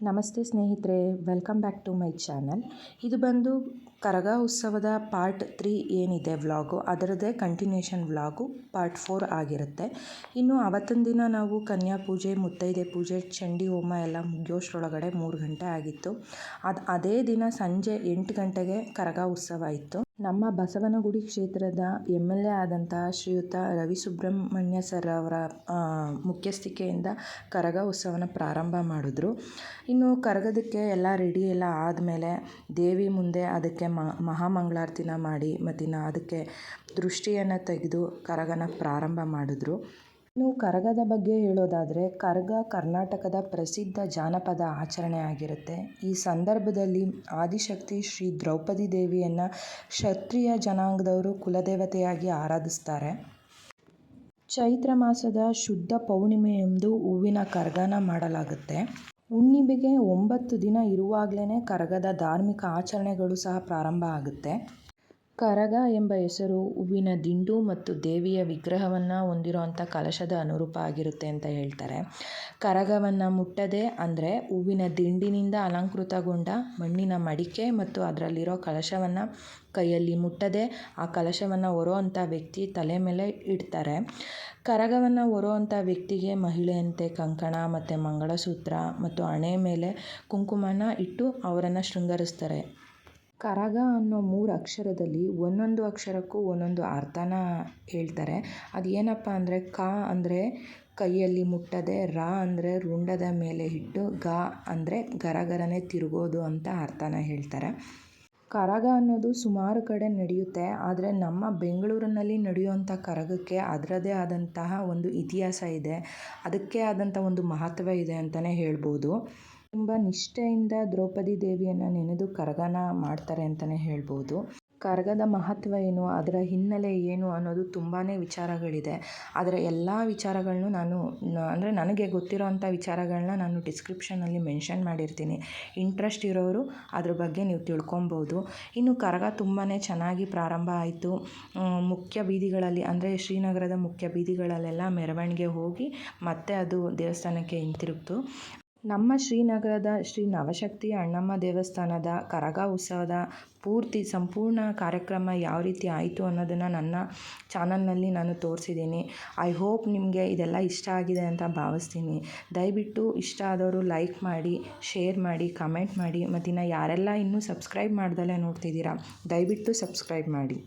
ನಮಸ್ತೆ ಸ್ನೇಹಿತರೆ welcome back to my channel ಇದು ಬಂದು ಕರಗ ಉತ್ಸವದ ಪಾರ್ಟ್ ತ್ರೀ ಏನಿದೆ ವ್ಲಾಗು ಅದರದ್ದೇ ಕಂಟಿನ್ಯೂಷನ್ ವ್ಲಾಗು ಪಾರ್ಟ್ ಫೋರ್ ಆಗಿರುತ್ತೆ. ಇನ್ನು ಅವತ್ತಿನ ದಿನ ನಾವು ಕನ್ಯಾ ಪೂಜೆ, ಮುತ್ತೈದೆ ಪೂಜೆ, ಚಂಡಿ ಹೋಮ ಎಲ್ಲ ಮುಗಿಯೋಷ್ಟ್ರೊಳಗಡೆ ಮೂರು ಗಂಟೆ ಆಗಿತ್ತು. ಅದು, ಅದೇ ದಿನ ಸಂಜೆ ಎಂಟು ಗಂಟೆಗೆ ಕರಗ ಉತ್ಸವ ಇತ್ತು. ನಮ್ಮ ಬಸವನಗುಡಿ ಕ್ಷೇತ್ರದ ಎಂ ಎಲ್ ಎ ಆದಂತಹ ಶ್ರೀಯುತ ರವಿ ಸುಬ್ರಹ್ಮಣ್ಯ ಸರ್ ಅವರ ಮುಖ್ಯಸ್ಥಿಕೆಯಿಂದ ಕರಗ ಉತ್ಸವನ ಪ್ರಾರಂಭ ಮಾಡಿದ್ರು. ಇನ್ನು ಕರಗದಕ್ಕೆ ಎಲ್ಲ ರೆಡಿ ಎಲ್ಲ ಆದಮೇಲೆ ದೇವಿ ಮುಂದೆ ಅದಕ್ಕೆ ಮಹಾಮಂಗಳಾರತಿನ ಮಾಡಿ ಮತ್ತಿನ್ನು ಅದಕ್ಕೆ ದೃಷ್ಟಿಯನ್ನು ತೆಗೆದು ಕರಗನ ಪ್ರಾರಂಭ ಮಾಡಿದ್ರು. ಇನ್ನು ಕರಗದ ಬಗ್ಗೆ ಹೇಳೋದಾದರೆ, ಕರಗ ಕರ್ನಾಟಕದ ಪ್ರಸಿದ್ಧ ಜಾನಪದ ಆಚರಣೆ ಆಗಿರುತ್ತೆ. ಈ ಸಂದರ್ಭದಲ್ಲಿ ಆದಿಶಕ್ತಿ ಶ್ರೀ ದ್ರೌಪದಿ ದೇವಿಯನ್ನು ಕ್ಷತ್ರಿಯ ಜನಾಂಗದವರು ಕುಲದೇವತೆಯಾಗಿ ಆರಾಧಿಸ್ತಾರೆ. ಚೈತ್ರ ಮಾಸದ ಶುದ್ಧ ಪೌರ್ಣಿಮೆಯಂದು ಹೂವಿನ ಕರಗನ ಮಾಡಲಾಗುತ್ತೆ. ಹುಣ್ಣಿಮೆಗೆ ಒಂಬತ್ತು ದಿನ ಇರುವಾಗಲೇ ಕರಗದ ಧಾರ್ಮಿಕ ಆಚರಣೆಗಳು ಸಹ ಪ್ರಾರಂಭ ಆಗುತ್ತೆ. ಕರಗ ಎಂಬ ಹೆಸರು ಹೂವಿನ ದಿಂಡು ಮತ್ತು ದೇವಿಯ ವಿಗ್ರಹವನ್ನು ಹೊಂದಿರುವಂಥ ಕಲಶದ ಅನುರೂಪ ಆಗಿರುತ್ತೆ ಅಂತ ಹೇಳ್ತಾರೆ. ಕರಗವನ್ನು ಮುಟ್ಟದೆ ಅಂದರೆ ಹೂವಿನ ದಿಂಡಿನಿಂದ ಅಲಂಕೃತಗೊಂಡ ಮಣ್ಣಿನ ಮಡಿಕೆ ಮತ್ತು ಅದರಲ್ಲಿರೋ ಕಲಶವನ್ನು ಕೈಯಲ್ಲಿ ಮುಟ್ಟದೆ ಆ ಕಲಶವನ್ನು ಹೊರುವಂಥ ವ್ಯಕ್ತಿ ತಲೆ ಮೇಲೆ ಇಡ್ತಾರೆ. ಕರಗವನ್ನು ಹೊರುವಂಥ ವ್ಯಕ್ತಿಗೆ ಮಹಿಳೆಯಂತೆ ಕಂಕಣ ಮತ್ತು ಮಂಗಳಸೂತ್ರ ಮತ್ತು ಹಣೆ ಮೇಲೆ ಕುಂಕುಮನ ಇಟ್ಟು ಅವರನ್ನು ಶೃಂಗರಿಸ್ತಾರೆ. ಕರಗ ಅನ್ನೋ ಮೂರು ಅಕ್ಷರದಲ್ಲಿ ಒಂದೊಂದು ಅಕ್ಷರಕ್ಕೂ ಒಂದೊಂದು ಅರ್ಥನ ಹೇಳ್ತಾರೆ. ಅದು ಏನಪ್ಪ ಅಂದರೆ ಕ ಅಂದರೆ ಕೈಯಲ್ಲಿ ಮುಟ್ಟದೆ, ರ ಅಂದರೆ ರುಂಡದ ಮೇಲೆ ಇಟ್ಟು, ಗ ಅಂದರೆ ಗರಗರನೆ ತಿರುಗೋದು ಅಂತ ಅರ್ಥನ ಹೇಳ್ತಾರೆ. ಕರಗ ಅನ್ನೋದು ಸುಮಾರು ಕಡೆ ನಡೆಯುತ್ತೆ, ಆದರೆ ನಮ್ಮ ಬೆಂಗಳೂರಿನಲ್ಲಿ ನಡೆಯುವಂಥ ಕರಗಕ್ಕೆ ಅದರದೇ ಆದಂತಹ ಒಂದು ಇತಿಹಾಸ ಇದೆ. ಅದಕ್ಕೆ ಆದಂಥ ಒಂದು ಮಹತ್ವ ಇದೆ ಅಂತಲೇ ಹೇಳ್ಬೋದು. ತುಂಬ ನಿಷ್ಠೆಯಿಂದ ದ್ರೌಪದಿ ದೇವಿಯನ್ನು ನೆನೆದು ಕರಗನ ಮಾಡ್ತಾರೆ ಅಂತಲೇ ಹೇಳ್ಬೋದು. ಕರಗದ ಮಹತ್ವ ಏನು? ಅದರ ಹಿನ್ನೆಲೆ ಏನು ಅನ್ನೋದು ತುಂಬಾ ವಿಚಾರಗಳಿದೆ. ಅದರ ಎಲ್ಲ ವಿಚಾರಗಳನ್ನು ನಾನು ಅಂದರೆ ನನಗೆ ಗೊತ್ತಿರೋವಂಥ ವಿಚಾರಗಳನ್ನ ನಾನು ಡಿಸ್ಕ್ರಿಪ್ಷನಲ್ಲಿ ಮೆನ್ಷನ್ ಮಾಡಿರ್ತೀನಿ. ಇಂಟ್ರೆಸ್ಟ್ ಇರೋರು ಅದ್ರ ಬಗ್ಗೆ ನೀವು ತಿಳ್ಕೊಬೋದು. ಇನ್ನು ಕರಗ ತುಂಬಾ ಚೆನ್ನಾಗಿ ಪ್ರಾರಂಭ ಆಯಿತು. ಮುಖ್ಯ ಬೀದಿಗಳಲ್ಲಿ, ಅಂದರೆ ಶ್ರೀನಗರದ ಮುಖ್ಯ ಬೀದಿಗಳಲ್ಲೆಲ್ಲ ಮೆರವಣಿಗೆ ಹೋಗಿ ಮತ್ತೆ ಅದು ದೇವಸ್ಥಾನಕ್ಕೆ ಹಿಂತಿರುಗ್ತು. ನಮ್ಮ ಶ್ರೀನಗರದ ಶ್ರೀ ನವಶಕ್ತಿ ಅಣ್ಣಮ್ಮ ದೇವಸ್ಥಾನದ ಕರಗ ಉತ್ಸವದ ಪೂರ್ತಿ ಸಂಪೂರ್ಣ ಕಾರ್ಯಕ್ರಮ ಯಾವ ರೀತಿ ಆಯಿತು ಅನ್ನೋದನ್ನು ನನ್ನ ಚಾನಲ್ನಲ್ಲಿ ನಾನು ತೋರಿಸಿದ್ದೀನಿ. ಐ ಹೋಪ್ ನಿಮಗೆ ಇದೆಲ್ಲ ಇಷ್ಟ ಆಗಿದೆ ಅಂತ ಭಾವಿಸ್ತೀನಿ. ದಯವಿಟ್ಟು ಇಷ್ಟ ಆದವರು ಲೈಕ್ ಮಾಡಿ, ಶೇರ್ ಮಾಡಿ, ಕಮೆಂಟ್ ಮಾಡಿ. ಮತ್ತು ಇನ್ನು ಯಾರೆಲ್ಲ ಇನ್ನೂ ಸಬ್ಸ್ಕ್ರೈಬ್ ಮಾಡ್ದಲೇ ನೋಡ್ತಿದ್ದೀರಾ, ದಯವಿಟ್ಟು ಸಬ್ಸ್ಕ್ರೈಬ್ ಮಾಡಿ.